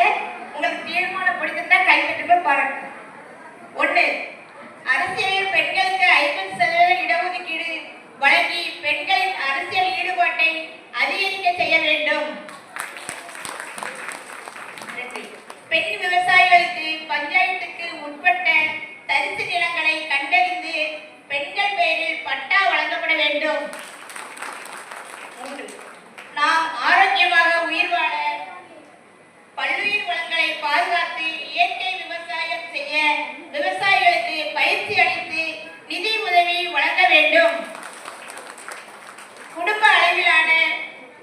செய்யுங்க உங்களுக்கு தீர்மானம் பிடிச்சிருந்தா கைவிட்டு போய் பாருங்க. ஒன்று அரசியலில் பெண்களுக்கு ஐம்பது சதவீத இடஒதுக்கீடு வழங்கி பெண்களின் அரசியல் ஈடுபாட்டை அதிகரிக்க செய்ய வேண்டும். பெண் விவசாயிகளுக்கு பஞ்சாயத்துக்கு உட்பட்ட தரிசு நிலங்களை கண்டறிந்து பெண்கள் பெயரில் பட்டா வழங்கப்பட வேண்டும். நாம் ஆரோக்கியமாக உயிர் வாழ பல்லுயிர் வளங்களை பாதுகாத்து இயற்கை விவசாயம் செய்ய விவசாயிகளுக்கு பயிற்சி அளித்து நிதி உதவி வழங்க வேண்டும். குடும்ப அளவிலான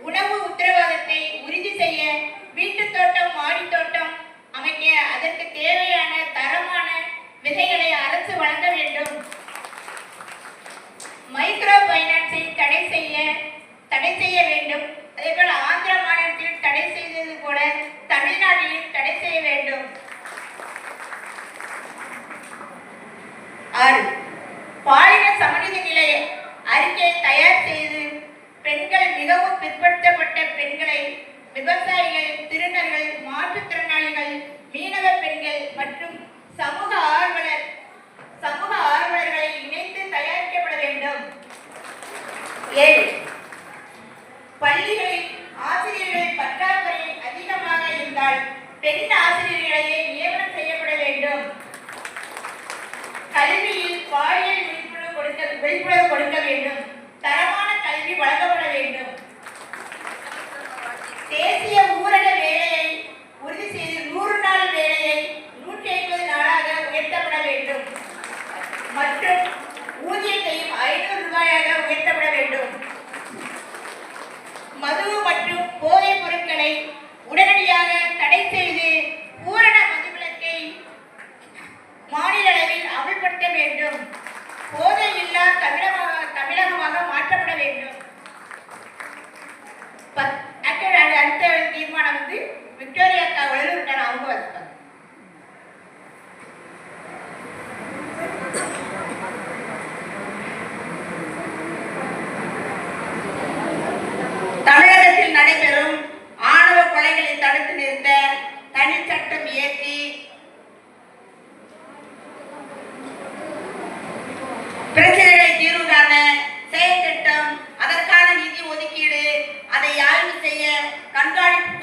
உணவு உத்தரவாதத்தை உறுதி செய்ய வீட்டு தோட்டம் மாடி தோட்டம் அமைக்க அதற்கு தேவையான தரமான விதைகளை அரசு தமிழ்நாட்டிலும் தடை செய்ய வேண்டும். ஆறு. பாலின சமநிதி நிலை அறிக்கை தயார் செய்து பெண்கள் மிகவும் பிற்படுத்தப்பட்ட பெண்களை விவசாயிகள் திருநர்கள் மாற்றுத்திறனாளிகள் மீனவ பெண்கள் மற்றும் சமூக ஆர்வலர் அதிகமாக இருந்தால் பெண் ஆசிரியர்களையே நியமனம் செய்யப்பட வேண்டும். கல்வியில் பாலியல் விழிப்புணர்வு கொடுக்க விழிப்புணர்வு கொடுக்க வேண்டும். தரமான உடனடியாக தடை செய்து பூரண மதுவிலக்கை மாநில அளவில் அமல்படுத்த வேண்டும். போதை இல்லா தமிழகமாக தமிழகமாக மாற்றப்பட வேண்டும். அடுத்த தீர்மானம் வந்து விக்டோரியா அக்கா வலுவிட்டார் அவங்க வச்சுப்பாங்க தமிழகத்தில் நடைபெறும் ஆணவ கொலைகளை தடுத்து நிறுத்த தனி சட்டம் இயற்றி பிரச்சனைகளை தீர்வு காண செயல் திட்டம் அதற்கான நிதி ஒதுக்கீடு அதை ஆய்வு செய்ய கண்காணிப்பு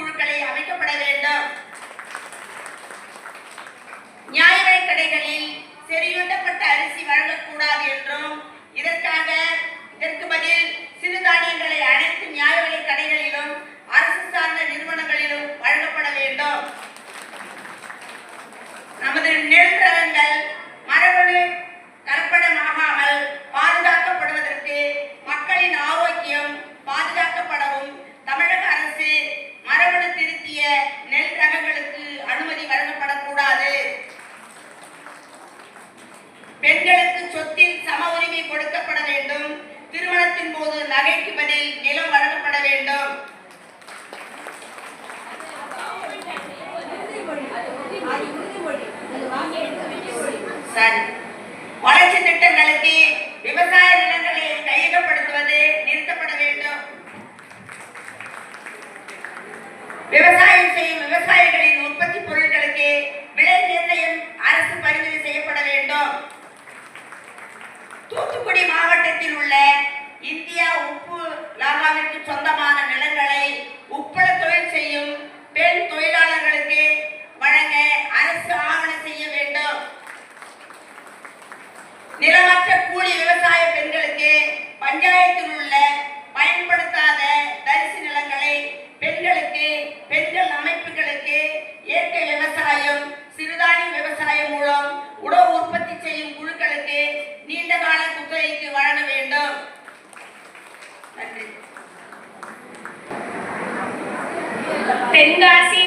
பெண்களுக்கு சொத்தில் சம உரிமை கொடுக்கப்பட வேண்டும். திருமணத்தின் போது நகைக்கு பதில் நிலம் வழங்கப்பட வேண்டும். சரி. வளர்ச்சி திட்டங்களுக்கு விவசாய நிலங்களை கையகப்படுத்துவது நிறுத்தப்பட வேண்டும். விவசாயம் செய்யும் விவசாயிகளின் உற்பத்தி உப்பு சொந்தமான நிலங்களை உப்பள தொழில் செய்யும் பெண் தொழிலாளர்களுக்கு வழங்க அரசு ஆவணம் செய்ய வேண்டும். நிலமற்ற கூலி விவசாய பெண்களுக்கு பஞ்சாயத்தில் உள்ள பயன்படுத்தாத தரிசு நிலங்களை பெண்களுக்கு பெண்கள் அமைப்புகளுக்கு இயற்கை விவசாயம் சிறுதானிய விவசாயம் மூலம் உணவு உற்பத்தி செய்யும் குழுக்களுக்கு நீண்ட கால குத்தகைக்கு வழங்க வேண்டும். நன்றி. Benghazi